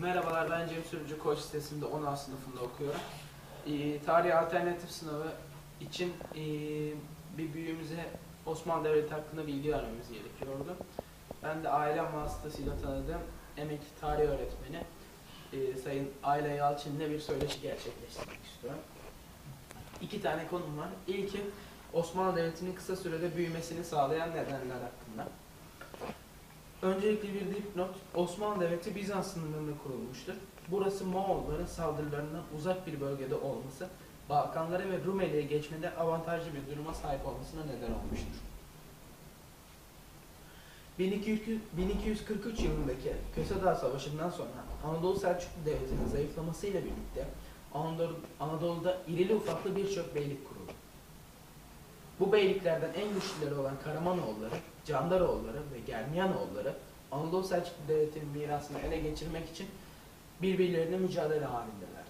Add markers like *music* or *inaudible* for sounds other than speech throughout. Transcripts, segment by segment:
Merhabalar ben Cem Sürücü Koç sitesinde 10 sınıfında okuyorum. Ee, tarih alternatif sınavı için ee, bir büyüğümüze Osmanlı Devleti hakkında bilgi vermemiz gerekiyordu. Ben de ailem vasıtasıyla tanıdığım emekli tarih öğretmeni ee, Sayın Ayla Yalçın'la bir söyleşi gerçekleştirmek istiyorum. İki tane konum var. İlki Osmanlı Devleti'nin kısa sürede büyümesini sağlayan nedenler hakkında. Öncelikle bir dipnot, Osmanlı Devleti Bizans sınırlarında kurulmuştur. Burası Moğolların saldırılarından uzak bir bölgede olması, Balkanlara ve Rumeli'ye geçmede avantajlı bir duruma sahip olmasına neden olmuştur. 1200 1243 yılındaki Köse Savaşı'ndan sonra Anadolu Selçuklu Devleti'nin zayıflamasıyla birlikte Anadolu, Anadolu'da irili ufaklı birçok beylik kuruldu. Bu beyliklerden en güçlüleri olan Karamanoğulları, Candaroğulları ve Germiyanoğulları Anadolu Selçuklu Devleti'nin mirasını ele geçirmek için birbirlerine mücadele halindeler.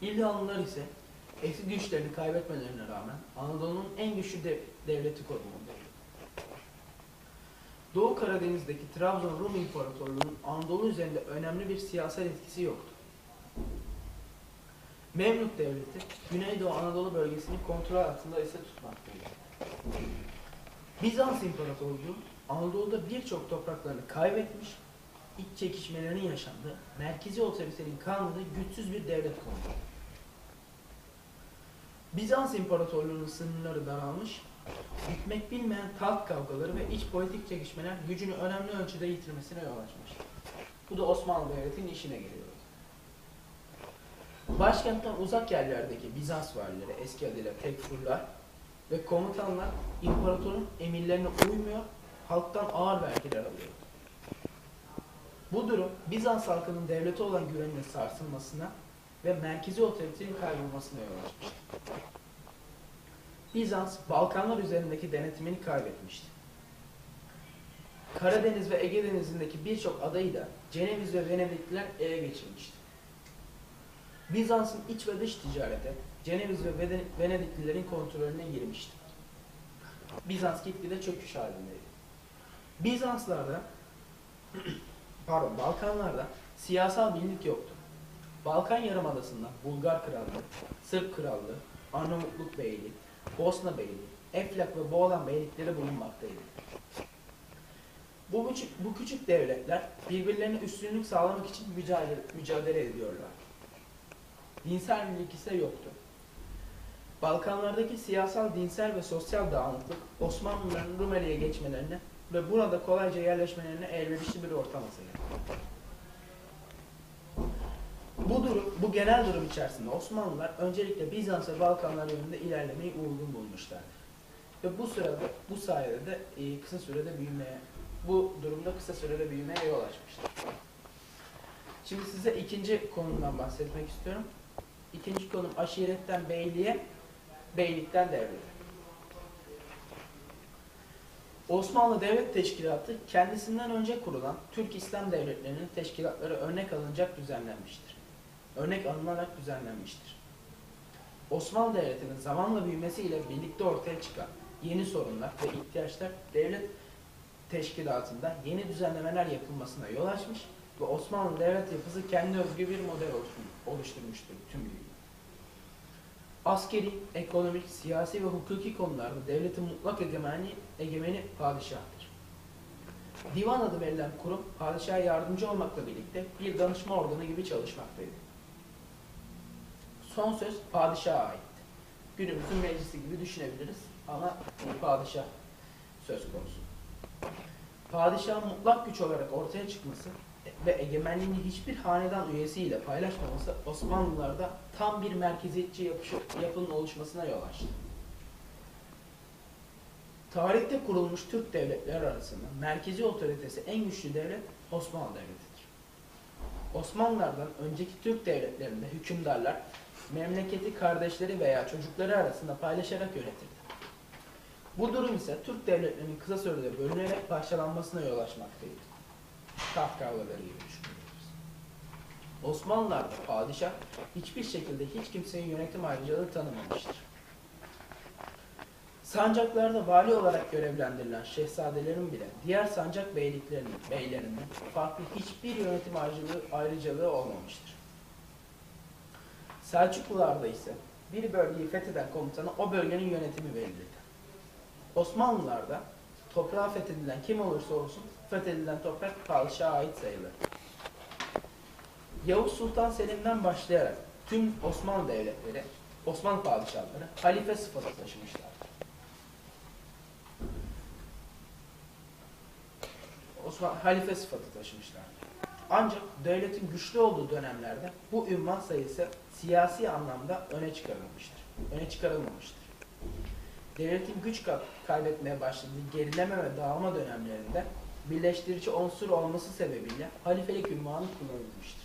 İlhanlılar ise eski güçlerini kaybetmelerine rağmen Anadolu'nun en güçlü de- devleti konumundaydı. Doğu Karadeniz'deki Trabzon Rum İmparatorluğu'nun Anadolu üzerinde önemli bir siyasal etkisi yoktu. Memlük Devleti, Güneydoğu Anadolu bölgesini kontrol altında ise tutmaktaydı. Bizans İmparatorluğu, Anadolu'da birçok topraklarını kaybetmiş, iç çekişmelerin yaşandığı, merkezi otoritenin kalmadığı güçsüz bir devlet konumunda. Bizans İmparatorluğu'nun sınırları daralmış, bitmek bilmeyen taht kavgaları ve iç politik çekişmeler gücünü önemli ölçüde yitirmesine yol açmıştı. Bu da Osmanlı Devleti'nin işine geliyordu. Başkentten uzak yerlerdeki Bizans valileri, eski adıyla tekfurlar ve komutanlar imparatorun emirlerine uymuyor, halktan ağır vergiler alıyor. Bu durum Bizans halkının devlete olan güveninin sarsılmasına ve merkezi otoritenin kaybolmasına yol açmıştı. Bizans, Balkanlar üzerindeki denetimini kaybetmişti. Karadeniz ve Ege Denizi'ndeki birçok adayı da Ceneviz ve Venedikliler ele geçirmişti. Bizans'ın iç ve dış ticarete Ceneviz ve Venediklilerin kontrolüne girmişti. Bizans gitgide çöküş halindeydi. Bizanslarda, *clears throat* pardon Balkanlarda siyasal birlik yoktu. Balkan Yarımadası'nda Bulgar Krallığı, Sırp Krallığı, Arnavutluk Beyliği, Bosna Beyliği, Eflak ve Boğlan Beylikleri bulunmaktaydı. Bu küçük, bu küçük devletler birbirlerine üstünlük sağlamak için mücadele, mücadele ediyorlar. Dinsel birlik ise yoktu. Balkanlardaki siyasal, dinsel ve sosyal dağınıklık Osmanlıların Rumeli'ye geçmelerine ve burada kolayca yerleşmelerine elverişli bir ortam hazırladı. Bu durum, bu genel durum içerisinde Osmanlılar öncelikle Bizans ve Balkanlar yönünde ilerlemeyi uygun bulmuşlardı. Ve bu sırada, bu sayede de kısa sürede büyümeye, bu durumda kısa sürede büyümeye yol açmıştır. Şimdi size ikinci konumdan bahsetmek istiyorum. İkinci konum aşiretten beyliğe, beylikten devlete. Osmanlı Devlet Teşkilatı kendisinden önce kurulan Türk İslam devletlerinin teşkilatları örnek alınacak düzenlenmiştir. Örnek alınarak düzenlenmiştir. Osmanlı Devleti'nin zamanla büyümesiyle birlikte ortaya çıkan yeni sorunlar ve ihtiyaçlar devlet teşkilatında yeni düzenlemeler yapılmasına yol açmış ve Osmanlı devlet yapısı kendi özgü bir model oluştur- oluşturmuştur tüm dünya. Askeri, ekonomik, siyasi ve hukuki konularda devletin mutlak egemeni, egemeni padişahtır. Divan adı verilen kurum padişaha yardımcı olmakla birlikte bir danışma organı gibi çalışmaktaydı. Son söz padişaha aitti. Günümüzün meclisi gibi düşünebiliriz ama padişah söz konusu. Padişahın mutlak güç olarak ortaya çıkması ve egemenliğini hiçbir hanedan üyesiyle paylaşmaması Osmanlılarda tam bir merkeziyetçi yapışı, yapının oluşmasına yol açtı. Tarihte kurulmuş Türk devletleri arasında merkezi otoritesi en güçlü devlet Osmanlı Devleti'dir. Osmanlılardan önceki Türk devletlerinde hükümdarlar memleketi kardeşleri veya çocukları arasında paylaşarak yönetirdi. Bu durum ise Türk devletlerinin kısa sürede bölünerek parçalanmasına yol açmaktaydı. Gibi düşünebiliriz. Osmanlılar'da padişah hiçbir şekilde hiç kimsenin yönetim ayrıcalığı tanımamıştır. Sancaklarda vali olarak görevlendirilen şehzadelerin bile diğer sancak beyliklerinin, beylerinden farklı hiçbir yönetim ayrıcalığı, ayrıcalığı olmamıştır. Selçuklularda ise bir bölgeyi fetheden komutana o bölgenin yönetimi verilirdi. Osmanlılarda toprağa fethedilen kim olursa olsun fethedilen toprak padişaha ait sayılır. Yavuz Sultan Selim'den başlayarak tüm Osmanlı devletleri, Osmanlı padişahları halife sıfatı taşımışlardır. Osman halife sıfatı taşımışlardır. Ancak devletin güçlü olduğu dönemlerde bu ünvan sayısı siyasi anlamda öne çıkarılmıştır. Öne çıkarılmamıştır. Devletin güç ka- kaybetmeye başladığı gerileme ve dağılma dönemlerinde birleştirici unsur olması sebebiyle halifelik ünvanı kullanılmıştır.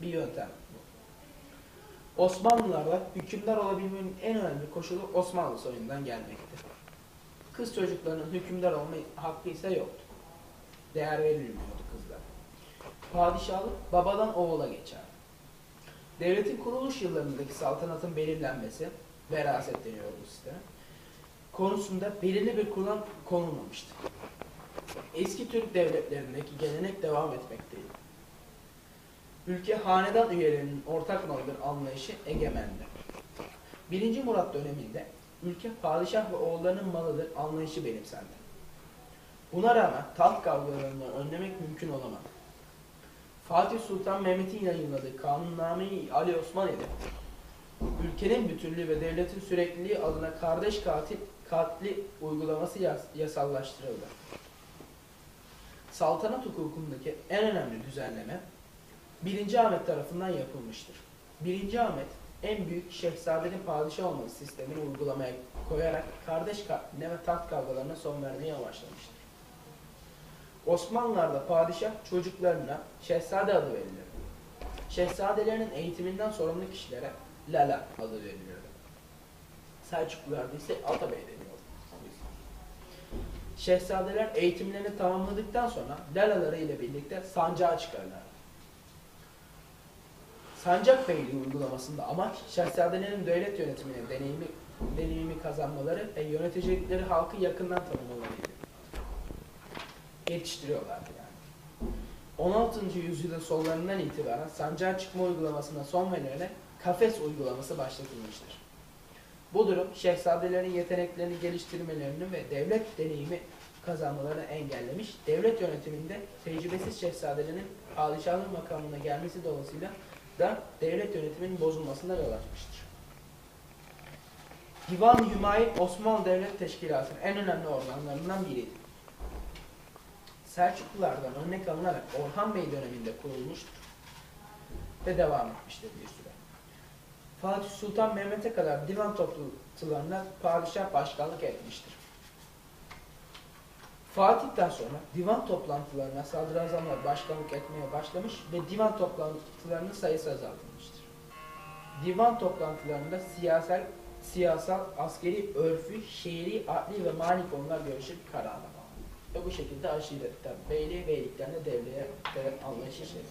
Bir yöntem bu. Osmanlılarda hükümdar olabilmenin en önemli koşulu Osmanlı soyundan gelmektir. Kız çocuklarının hükümdar olma hakkı ise yoktu. Değer verilmiyordu kızlara. Padişahlık babadan oğula geçer. Devletin kuruluş yıllarındaki saltanatın belirlenmesi, veraset deniyor bu sisteme, konusunda belirli bir kural konulmamıştı. Eski Türk devletlerindeki gelenek devam etmekteydi. Ülke hanedan üyelerinin ortak malıdır anlayışı egemendi. 1. Murat döneminde ülke padişah ve oğullarının malıdır anlayışı benimsendi. Buna rağmen taht kavgalarını önlemek mümkün olamadı. Fatih Sultan Mehmet'in yayınladığı Kanunname-i Ali Osman ile ülkenin bütünlüğü ve devletin sürekliliği adına kardeş katil katli uygulaması yas- yasallaştırıldı. Saltanat hukukundaki en önemli düzenleme 1. Ahmet tarafından yapılmıştır. 1. Ahmet en büyük şehzadenin padişah olması sistemini uygulamaya koyarak kardeş katline ve taht kavgalarına son vermeye başlamıştır. Osmanlılar'da padişah çocuklarına şehzade adı verilir. Şehzadelerinin eğitiminden sorumlu kişilere lala adı veriliyordu. Selçuklularda ise atabey deniyordu. Şehzadeler eğitimlerini tamamladıktan sonra lalaları ile birlikte sancağa çıkarlar. Sancak Beyliği uygulamasında amaç şehzadelerin devlet yönetimine deneyimi, deneyimi kazanmaları ve yönetecekleri halkı yakından tanımalarıydı. Yetiştiriyorlardı yani. 16. yüzyılın sonlarından itibaren sancağa çıkma uygulamasına son verilerek kafes uygulaması başlatılmıştır. Bu durum şehzadelerin yeteneklerini geliştirmelerini ve devlet deneyimi kazanmalarını engellemiş, devlet yönetiminde tecrübesiz şehzadelerin padişahlık makamına gelmesi dolayısıyla da devlet yönetiminin bozulmasına yol açmıştır. Divan-ı Hümayun Osmanlı Devlet Teşkilatı'nın en önemli organlarından biriydi. Selçuklulardan örnek alınarak Orhan Bey döneminde kurulmuştur ve devam etmiştir bir süre. Fatih Sultan Mehmet'e kadar divan toplantılarına padişah başkanlık etmiştir. Fatih'ten sonra divan toplantılarına sadrazamlar başkanlık etmeye başlamış ve divan toplantılarının sayısı azaltılmıştır. Divan toplantılarında siyasal, siyasal, askeri, örfü, şehri, adli ve mali konular görüşüp kararına bağlı. Ve bu şekilde aşiretten, beyliğe, beylikten de devleye devlet anlayışı şey.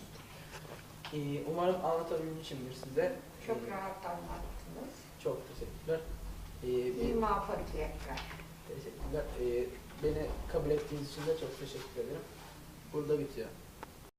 Ee, umarım anlatabilmişimdir size. Çok rahat anlattınız. Çok teşekkürler. Ee, İyi muvaffakiyetler. teşekkürler. Ee, beni kabul ettiğiniz için de çok teşekkür ederim. Burada bitiyor.